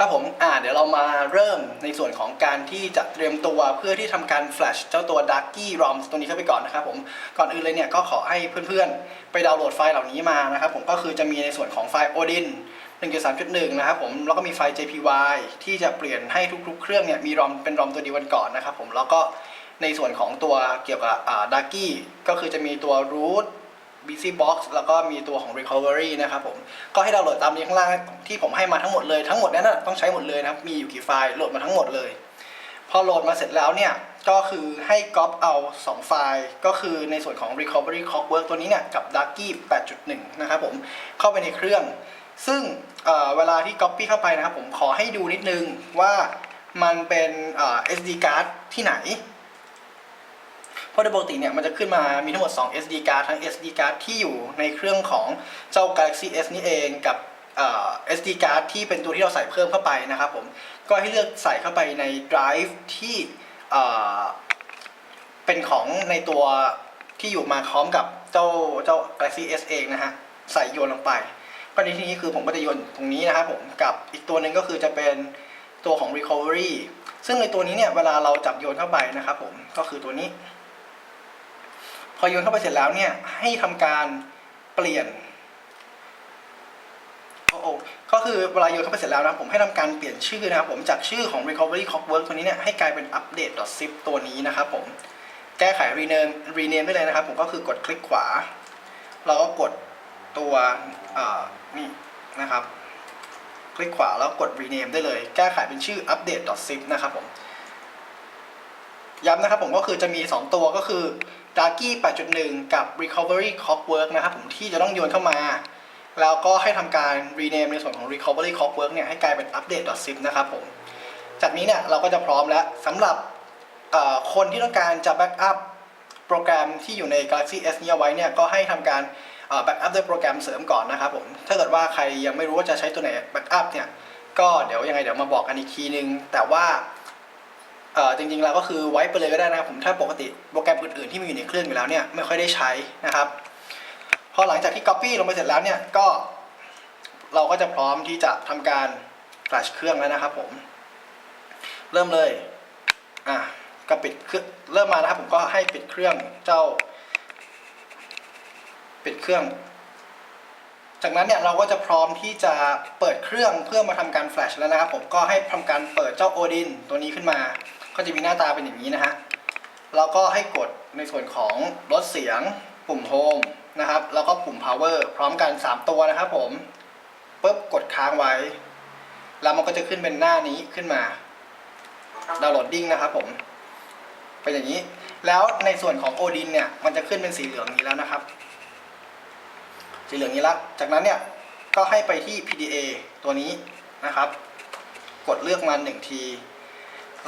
ครับผมอ่าเดี๋ยวเรามาเริ่มในส่วนของการที่จะเตรียมตัวเพื่อที่ทำการแฟลชเจ้าตัว d a r k y ROM ตัวนี้เข้าไปก่อนนะครับผม ก่อนอื่นเลยเนี่ยก็ขอให้เพื่อนๆ ไปดาวน์โหลดไฟล์เหล่านี้มานะครับผมก็คือจะมีในส่วนของไฟล์ Odin 1.3.1 นะครับผมแล้วก็มีไฟล์ JPY ที่จะเปลี่ยนให้ทุกๆ เครื่องเนี่ยมี ROM เป็น ROM ตัวเดียวกันก่อนนะครับผมแล้วก็ในส่วนของตัวเกี่ยวกับอ่า d a r k y ก็คือจะมีตัว root BC Box แล้วก็มีตัวของ Recovery นะครับผม ก็ให้ดาวน์โหลดตามนี้ข้างล่างที่ผมให้มาทั้งหมดเลยทั้งหมดนั้นนะต้องใช้หมดเลยนะครับมีอยู่กี่ไฟล์โหลดมาทั้งหมดเลย พอโหลดมาเสร็จแล้วเนี่ยก็คือให้ก๊อปเอา 2 ไฟล์ ก็คือในส่วนของ Recovery Clockwork ตัวนี้เนี่ยกับ Darky 8.1 นะครับผมเข้าไปในเครื่อง ซึ่งเเวลาที่ Copy เข้าไปนะครับผมขอให้ดูนิดนึงว่ามันเป็นเอ่อ SD card ที่ไหน ราะโดยปกติเนี่ยมันจะขึ้นมามีทั้งหมด 2 SD card ทั้ง SD card ที่อยู่ในเครื่องของเจ้า Galaxy S นี่เองกับเอ่อ SD card ที่เป็นตัวที่เราใส่เพิ่มเข้าไปนะครับผมก็ให้เลือกใส่เข้าไปใน drive ที่เอ่อเป็นของในตัวที่อยู่มาพร้อมกับเจ้าเจ้า Galaxy S เองนะฮะใส่โยนลงไปก็ในที่นี้คือผมก็จะโยนตรงนี้นะครับผมกับอีกตัวหนึ่งก็คือจะเป็นตัวของ recovery ซึ่งในตัวนี้เนี่ยเวลาเราจับโยนเข้าไปนะครับผมก็คือตัวนี้ พอโยนเข้าไปเสร็จแล้วเนี่ยให้ทำการเปลี่ยนโอ้โหก็คือเวลาโยนเข้าไปเสร็จแล้วนะผมให้ทำการเปลี่ยนชื่อนะครับผมจากชื่อของ recovery clockwork ตัวนี้เนี่ยให้กลายเป็น update zip ตัวนี้นะครับผมแก้ไข rename rename ได้เลยนะครับ ผมก็คือกดคลิกขวา เราก็กดตัวนี่นะครับ คลิกขวาแล้วกด rename ได้เลย แก้ไขเป็นชื่อ update zip นะครับผมย้ำนะครับผมก็คือจะมี 2 ตัวก็คือ Darky 8.1 กับ Recovery Clockwork นะครับผมที่จะต้องโยนเข้ามา แล้วก็ให้ทำการ rename ในส่วนของ Recovery Clockwork เนี่ยให้กลายเป็น update.zip นะครับผม จากนี้เนี่ยเราก็จะพร้อมแล้วสำหรับคนที่ต้องการจะ backup โปรแกรมที่อยู่ใน Galaxy S นี้เอาไว้เนี่ยก็ให้ทำการเอ่อ backup ด้วยโปรแกรมเสริมก่อนนะครับผม ถ้าเกิดว่าใครยังไม่รู้ว่าจะใช้ตัวไหน backup เนี่ยก็เดี๋ยวยังไงเดี๋ยวมาบอกกันอีกทีนึง แต่ว่า อ่อจริงๆแล้วก็คือไว้ไปเลยก็ได้นะครับผมถ้าปกติโปรแกรมอื่นๆที่มีอยู่ในเครื่องอยู่แล้วเนี่ยไม่ค่อยได้ใช้นะครับพอหลังจากที่ Copy ลงไปเสร็จแล้วเนี่ยก็ เราก็จะพร้อมที่จะทำการ flash เครื่องแล้วนะครับผม เริ่มเลยอะก็ปิดเครื่องเริ่มมานะครับผมก็ให้ปิดเครื่องเจ้า ปิดเครื่อง จากนั้นเนี่ยเราก็จะพร้อมที่จะเปิดเครื่องเพื่อมาทำการแฟลชแล้วนะครับผมก็ให้ทำการเปิดเจ้าโอดินตัวนี้ขึ้นมา ก็จะมีหน้าตาเป็นอย่างนี้นะฮะแล้วก็ให้กดในส่วนของลดเสียง ปุ่มโฮมนะครับ แล้วก็ปุ่ม power พร้อมกัน 3 ตัวนะครับผมปุ๊บกดค้างไว้ แล้วมันก็จะขึ้นเป็นหน้านี้ขึ้นมาดาวน์โหลดดิ้งนะครับผมเป็นอย่างนี้ แล้วในส่วนของโอดินเนี่ย มันจะขึ้นเป็นสีเหลืองนี้แล้วนะครับ สีเหลืองนี้ละจากนั้นเนี่ยก็ให้ไปที่ PDA ตัวนี้นะครับ กดเลือกมาหนึ่งที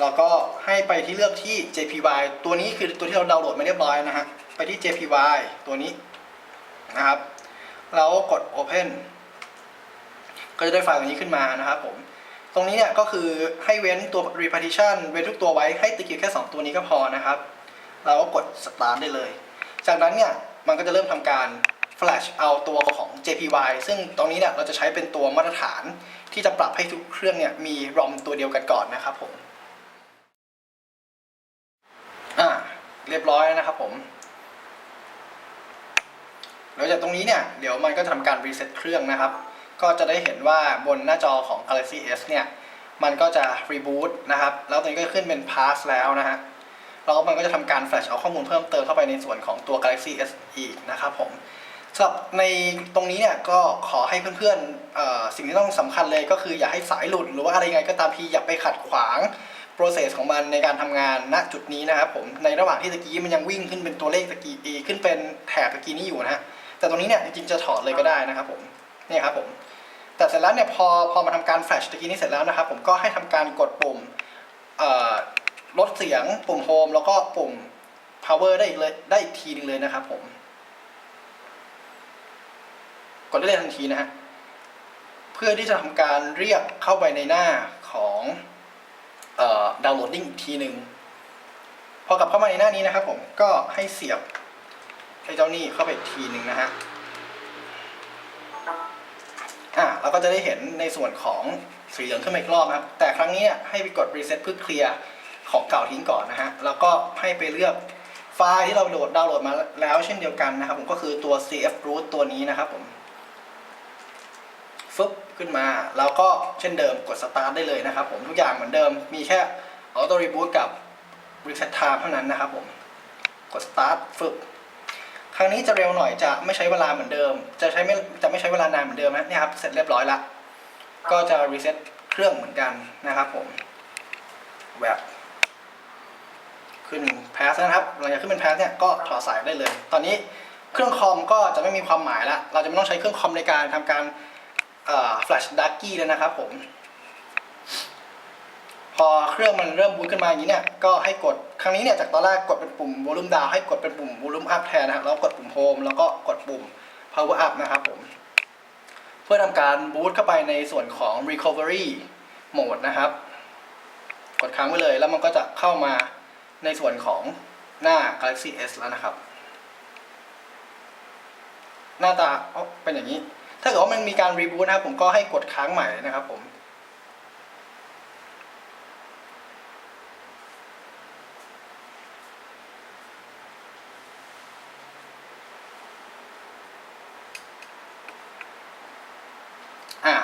แล้วก็ให้ไปที่เลือกที่ JPY ตัวนี้คือตัวที่เราดาวน์โหลดมาเรียบร้อยนะฮะ ไปที่ JPY ตัวนี้นะครับแล้วกด Open ก็จะได้ไฟล์ตัวนี้ขึ้นมานะครับผม ตรงนี้เนี่ยก็คือให้เว้นตัว repartition เว้นทุกตัวไว้ให้ติดอยู่แค่ 2 ตัวนี้ก็พอนะครับ เราก็กด start ได้เลย จากนั้นเนี่ยมันก็จะเริ่มทำการ flash เอาตัวของ JPY ซึ่งตรงนี้เนี่ยเราจะใช้เป็นตัวมาตรฐานที่จะปรับให้ทุกเครื่องเนี่ยมี ROM ตัวเดียวกันก่อนนะครับผม อ่า เรียบร้อยแล้วนะครับผม แล้วจากตรงนี้เนี่ย เดี๋ยวมันก็จะทำการรีเซ็ตเครื่องนะครับ ก็จะได้เห็นว่าบนหน้าจอของ Galaxy S เนี่ย มันก็จะรีบูตนะครับ แล้วตรงนี้ก็ขึ้นเป็น pass แล้วนะฮะ แล้วมันก็จะทำการแฟลชเอาข้อมูลเพิ่มเติมเข้าไปในส่วนของตัว Galaxy S อีกนะครับผมสำหรับในตรงนี้เนี่ยก็ขอให้เพื่อนๆสิ่งที่ต้องสำคัญเลยก็คืออย่าให้สายหลุดหรือว่าอะไรยังไงก็ตามทีอย่าไปขัดขวาง process ของมันในการทำงานณจุดนี้นะครับผมในระหว่างที่ตะกี้มันยังวิ่งขึ้นเป็นตัวเลขตะกี้ขึ้นเป็นแถบตะกี้นี้อยู่นะฮะแต่ตรงนี้เนี่ยจริงจะถอดเลยก็ได้นะครับผมนี่ครับผมแต่เสร็จแล้วเนี่ยพอพอมาทำการแฟลชตะกี้นี้เสร็จแล้วนะครับ ผมก็ให้ทำการกดปุ่มลดเสียงปุ่มโฮมแล้วก็ปุ่ม power ได้อีกเลยได้อีกทีหนึงเลยนะครับผมกดได้เลยทันทีนะฮะเพื่อที่จะทำการเรียกเข้าไปในหน้าของ ดาวน์โหลดดิ้งอีกทีหนึ่งพอกลับเข้ามาในหน้านี้นะครับ ผมก็ให้เสียบไอ้เจ้านี่เข้าไปอีกทีหนึ่งนะฮะอ่าเราก็จะได้เห็นในส่วนของสีเหลืองขึ้นมาอีกรอบนะครับ แต่ครั้งนี้ให้ไปกด reset เพื่อเคลียร์ของเก่าทิ้งก่อนนะฮะแล้วก็ให้ไปเลือกไฟล์ที่เราโหลดดาวน์โหลดมาแล้วเช่นเดียวกันนะครับ ผมก็คือตัว cf root ตัวนี้นะครับผม ขึ้นมา แล้วก็เช่นเดิมกด start ได้เลยนะครับผมทุกอย่างเหมือนเดิมมีแค่ auto reboot กับ reset time เท่านั้นนะครับผมกด start ฟึบครั้งนี้จะเร็วหน่อยจะไม่ใช้เวลาเหมือนเดิม จะใช้ไม่จะไม่ใช้เวลานานเหมือนเดิมนะนี่ครับเสร็จเรียบร้อยละก็จะรีเซ็ตเครื่องเหมือนกันนะครับผมแบบขึ้นแพสนะครับหลังจากขึ้นเป็นแพสเนี่ยก็ถอดสายได้เลย ตอนนี้เครื่องคอมก็จะไม่มีความหมายละเราจะไม่ต้องใช้เครื่องคอมในการทำการ แฟลชดักกี้แล้วนะครับผม พอเครื่องมันเริ่มบูตขึ้นมาอย่างนี้เนี่ยก็ให้กดครั้งนี้เนี่ยจากตอนแรกกดเป็นปุ่ม volume down ให้กดเป็นปุ่ม volume up แทนนะครับแล้วกดปุ่ม home แล้วก็กดปุ่ม power up นะครับผม เพื่อทำการบูตเข้าไปในส่วนของ recovery mode นะครับ กดค้างไว้เลยแล้วมันก็จะเข้ามาในส่วนของหน้า Galaxy S แล้วนะครับ หน้าตาอ๋อเป็นอย่างนี้ ถ้าเกิดว่ามันมีการรีบูตนะครับผมก็ให้กดค้างใหม่นะครับผมอ่า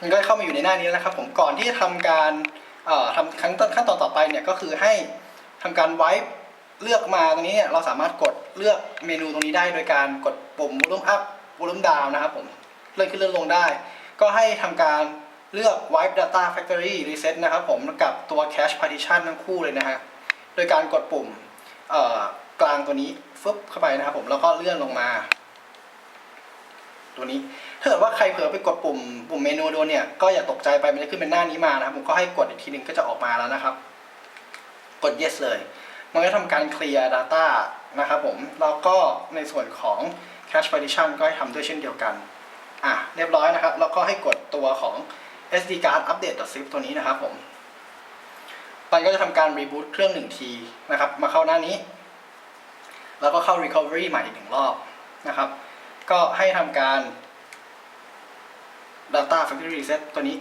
มันก็เข้ามาอยู่ในหน้านี้แล้วนะครับผมก่อนที่จะทำการทำขั้นตอนขั้นตอนต่อไปเนี่ยก็คือให้ทำการไว้เลือกมาตรงนี้เนี่ยเราสามารถกดเลือกเมนูตรงนี้ได้โดยการกดปุ่ม volume up volume down นะครับผมเลื่อนขึ้นเลื่อนลงได้ ก็ให้ทำการเลือก wipe data factory reset นะครับผมกับตัว cache partition ทั้งคู่เลยนะฮะโดยการกดปุ่มกลางตัวนี้ฟึบเข้าไปนะครับผมแล้วก็เลื่อนลงมา ตัวนี้ถ้าเกิดว่าใครเผลอไปกดปุ่มปุ่มเมนูโดนเนี่ยก็อย่าตกใจไปมันจะขึ้นเป็นหน้านี้มานะครับผมก็ให้กดอีกทีหนึ่งก็จะออกมาแล้วนะครับ กด yes เลย มันก็ทำการเคลียร์ data นะครับผมแล้วก็ในส่วนของ cache partition ก็ให้ทำด้วยเช่นเดียวกัน อะ เรียบร้อยนะครับ แล้วก็ให้กดตัวของ SD card update zip ตัวนี้นะครับผม มันก็จะทำการ reboot เครื่องหนึ่งทีนะครับ มาเข้าหน้านี้ แล้วก็เข้า recovery ใหม่อีกหนึ่งรอบนะครับ ก็ให้ทำการ Data Factory Reset ตัวนี้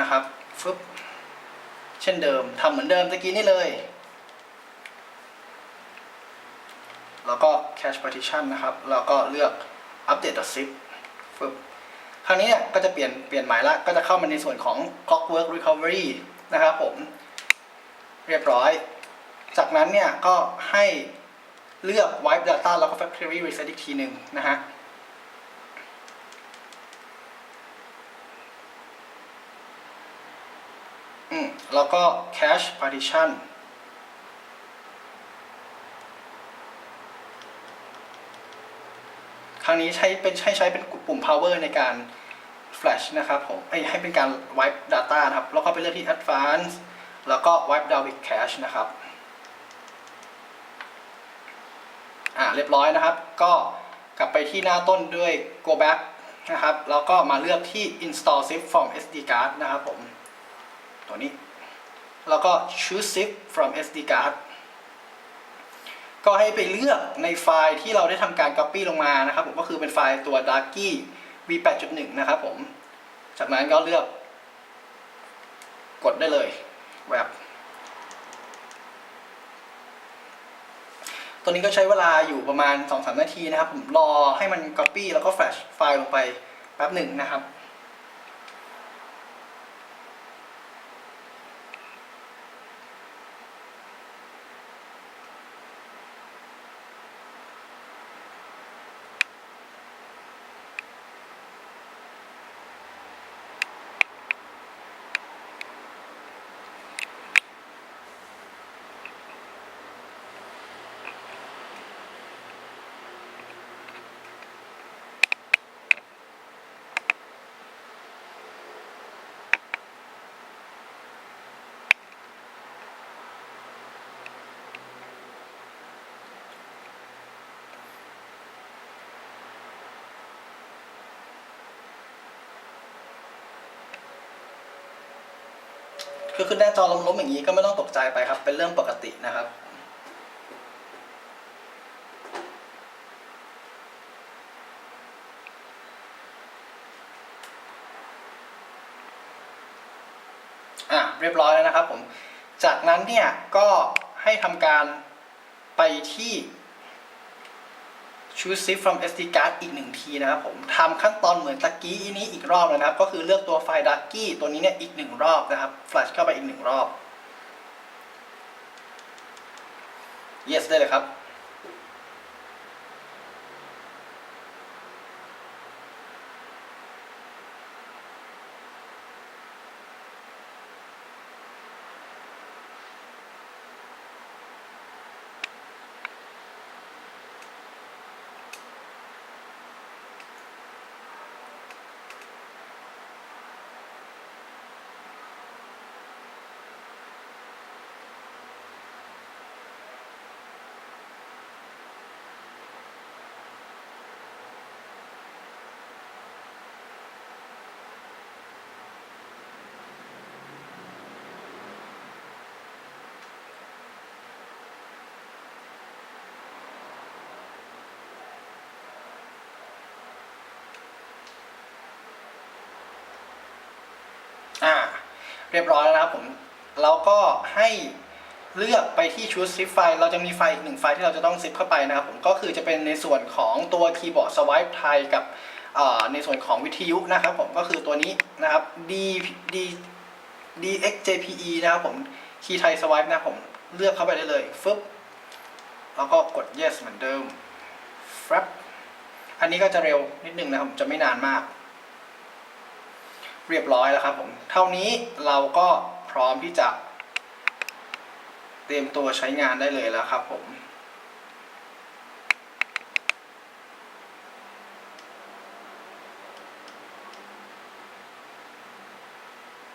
นะครับ ฟึบ เช่นเดิม ทำเหมือนเดิมตะกี้นี่เลย แล้วก็ Cache Partition นะครับแล้วก็เลือก Update zip ฟึบคราวนี้เนี่ยก็จะเปลี่ยนเปลี่ยนหมายละก็จะเข้ามาในส่วนของ Clockwork Recovery นะครับผม เรียบร้อย จากนั้นเนี่ยก็ให้เลือก Wipe Data แล้วก็ Factory Reset อีกทีหนึ่งนะฮะแล้วก็ cache partition ครั้งนี้ใช้เป็นใช้ใช้เป็นปุ่ม power ในการ flash นะครับผมให้เป็นการ wipe data นะครับ แล้วก็ไปเลือกที่ advanced แล้วก็ wipe down with cache นะครับอ่าเรียบร้อยนะครับ ก็กลับไปที่หน้าต้นด้วย go back นะครับ แล้วก็มาเลือกที่ install zip from SD card นะครับผม ตัวนี้ แล้วก็ choose zip from SD card ก็ให้ไปเลือกในไฟล์ที่เราได้ทำการ copy ลงมานะครับผมก็คือเป็นไฟล์ตัว darky v8.1 นะครับผม จากนั้นก็เลือก กดได้เลยแวบตัวนี้ก็ใช้เวลาอยู่ประมาณ 2-3 นาทีนะครับ ผมรอให้มัน copy แล้วก็ flash ไฟล์ลงไปแป๊บหนึ่งนะครับ คือขึ้นหน้าจอล้มๆอย่างนี้ก็ไม่ต้องตกใจไปครับ เป็นเรื่องปกตินะครับอะเรียบร้อยแล้วนะครับผม จากนั้นเนี่ยก็ให้ทำการไปที่ choose zip from SD card อีกหนึ่งทีนะครับผมทำขั้นตอนเหมือนตะกี้นี้อีกรอบเลยนะครับ ก็คือเลือกตัวไฟล์ Ducky ตัวนี้เนี่ยอีกหนึ่งรอบนะครับ flash เข้าไปอีกหนึ่งรอบ yes ได้เลยครับ อ่า เรียบร้อยแล้วนะครับผมเราก็ให้เลือกไปที่ชุดซิปไฟเราจะมีไฟล์อีกหนึ่งไฟล์ที่เราจะต้องซิปเข้าไปนะครับผมก็คือจะเป็นในส่วนของตัวคีย์บอร์ดสวายไทยกับในส่วนของวิทยุนะครับผมก็คือตัวนี้นะครับ D D DXJPE นะครับผมคีย์ไทยสวายนะผมเลือกเข้าไปได้เลยฟึบแล้วก็กด yes เหมือนเดิมฟรับอันนี้ก็จะเร็วนิดนึงนะครับจะไม่นานมาก เรียบร้อยแล้วครับผม เท่านี้เราก็พร้อมที่จะ เตรียมตัวใช้งานได้เลยแล้วครับผม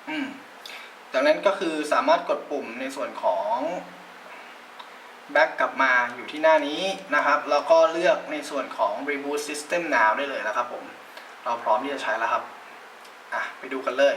อืมจากนั้นก็คือสามารถกดปุ่มในส่วนของ back กลับมาอยู่ที่หน้านี้นะครับ แล้วก็เลือกในส่วนของ reboot system now ได้เลยนะครับผม เราพร้อมที่จะใช้แล้วครับ อะไปดูกันเลย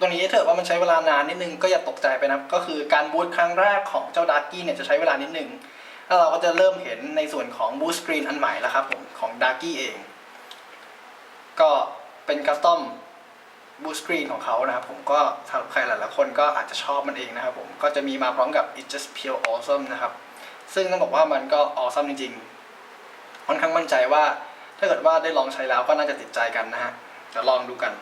ตัวนี้เถอะว่ามันใช้เวลานานนิดนึงก็อย่าตกใจไปนะก็คือการบูตครั้งแรกของเจ้าดาร์กี้เนี่ยจะใช้เวลานิดนึงแล้วเราก็จะเริ่มเห็นในส่วนของบูสต์สกรีนอันใหม่แล้วครับผมของดาร์กี้เอง ก็เป็นคัสตอมบูสต์สกรีนของเขานะครับผมก็สำหรับใครหลายๆคนก็อาจจะชอบมันเองนะครับผมก็จะมีมาพร้อมกับ It Just Pure Awesome นะครับ ซึ่งต้องบอกว่ามันก็ awesome จริงๆค่อนข้างมั่นใจว่าถ้าเกิดว่าได้ลองใช้แล้วก็น่าจะติดใจกันนะฮะเดี๋ยวลองดูกัน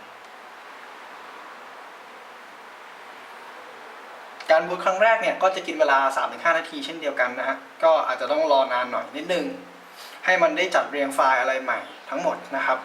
การบูตครั้งแรกเนี่ยก็จะกินเวลา 3-5 นาทีเช่นเดียวกันนะฮะ ก็อาจจะต้องรอนานหน่อยนิดนึง ให้มันได้จัดเรียงไฟล์อะไรใหม่ทั้งหมดนะครับ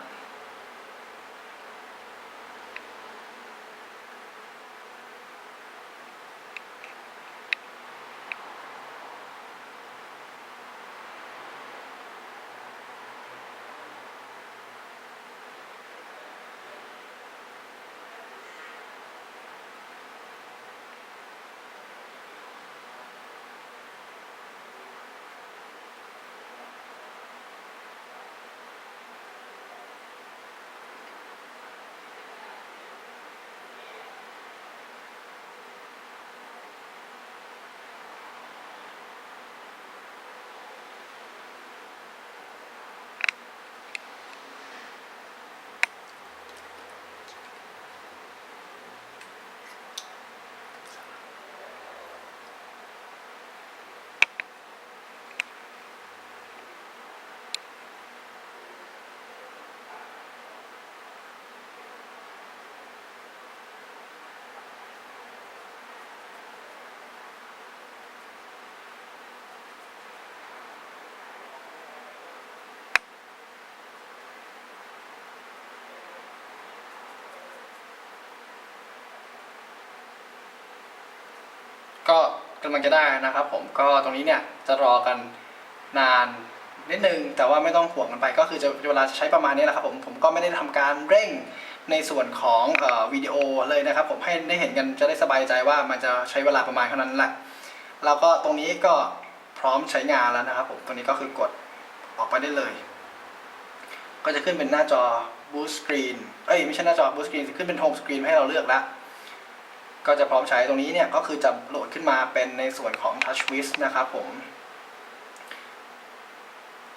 กำลังจะได้นะครับ ผมก็ตรงนี้เนี่ยจะรอกันนานนิดนึงแต่ว่าไม่ต้องห่วงกันไป ก็คือจะเวลาใช้ประมาณนี้แหละครับผมผมก็ไม่ได้ทำการเร่งในส่วนของเออวิดีโอเลยนะครับ ผมให้ได้เห็นกันจะได้สบายใจว่ามันจะใช้เวลาประมาณเท่านั้นแหละแล้วก็ตรงนี้ก็พร้อมใช้งานแล้วนะครับผมตัวนี้ก็คือกดออกไปได้เลย ก็จะขึ้นเป็นหน้าจอ boost screen เอ้ยไม่ใช่หน้าจอ boost screen ขึ้นเป็น home screen ให้เราเลือกแล้ว ก็จะพร้อมใช้ตรงนี้เนี่ยก็คือจะโหลดขึ้นมาเป็นในส่วนของ TouchWiz นะครับผม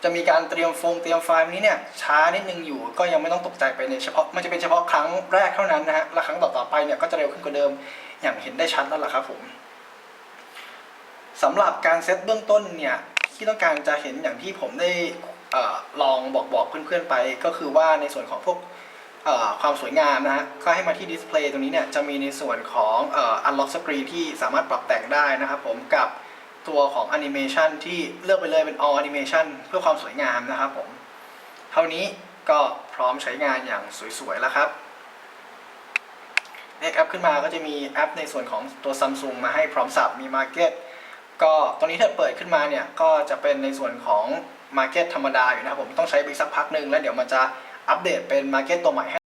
จะมีการเตรียมโฟงเตรียมไฟล์นี้เนี่ยช้านิดนึงอยู่ก็ยังไม่ต้องตกใจไปในเฉพาะมันจะเป็นเฉพาะครั้งแรกเท่านั้นนะฮะและครั้งต่อๆไปเนี่ยก็จะเร็วขึ้นกว่าเดิมอย่างเห็นได้ชัดแล้วล่ะครับผมสำหรับการเซตเบื้องต้นเนี่ยที่ต้องการจะเห็นอย่างที่ผมได้อลองบอกบอกเพื่อนๆไป ก็คือว่าในส่วนของพวก ความสวยงามนะฮะก็ให้มาที่ดิสเพลย์ตรงนี้เนี่ยจะมีในส่วนของเอ่อ unlock screen ที่สามารถปรับแต่งได้นะครับผมกับตัวของ animation ที่เลือกไปเลยเป็น all animation เพื่อความสวยงามนะครับผมเท่านี้ก็พร้อมใช้งานอย่างสวยๆแล้วครับเรียกแอปขึ้นมาก็จะมีแอปในส่วนของตัว Samsung มาให้พร้อมสับมี Market ก็ตรงนี้ถ้าเปิดขึ้นมาเนี่ยก็จะเป็นในส่วนของ Market ธรรมดาอยู่นะครับผมต้องใช้ไปสักพักหนึ่งแล้วเดี๋ยวมันจะ อัปเดตเป็น Market ตัวใหม่ให้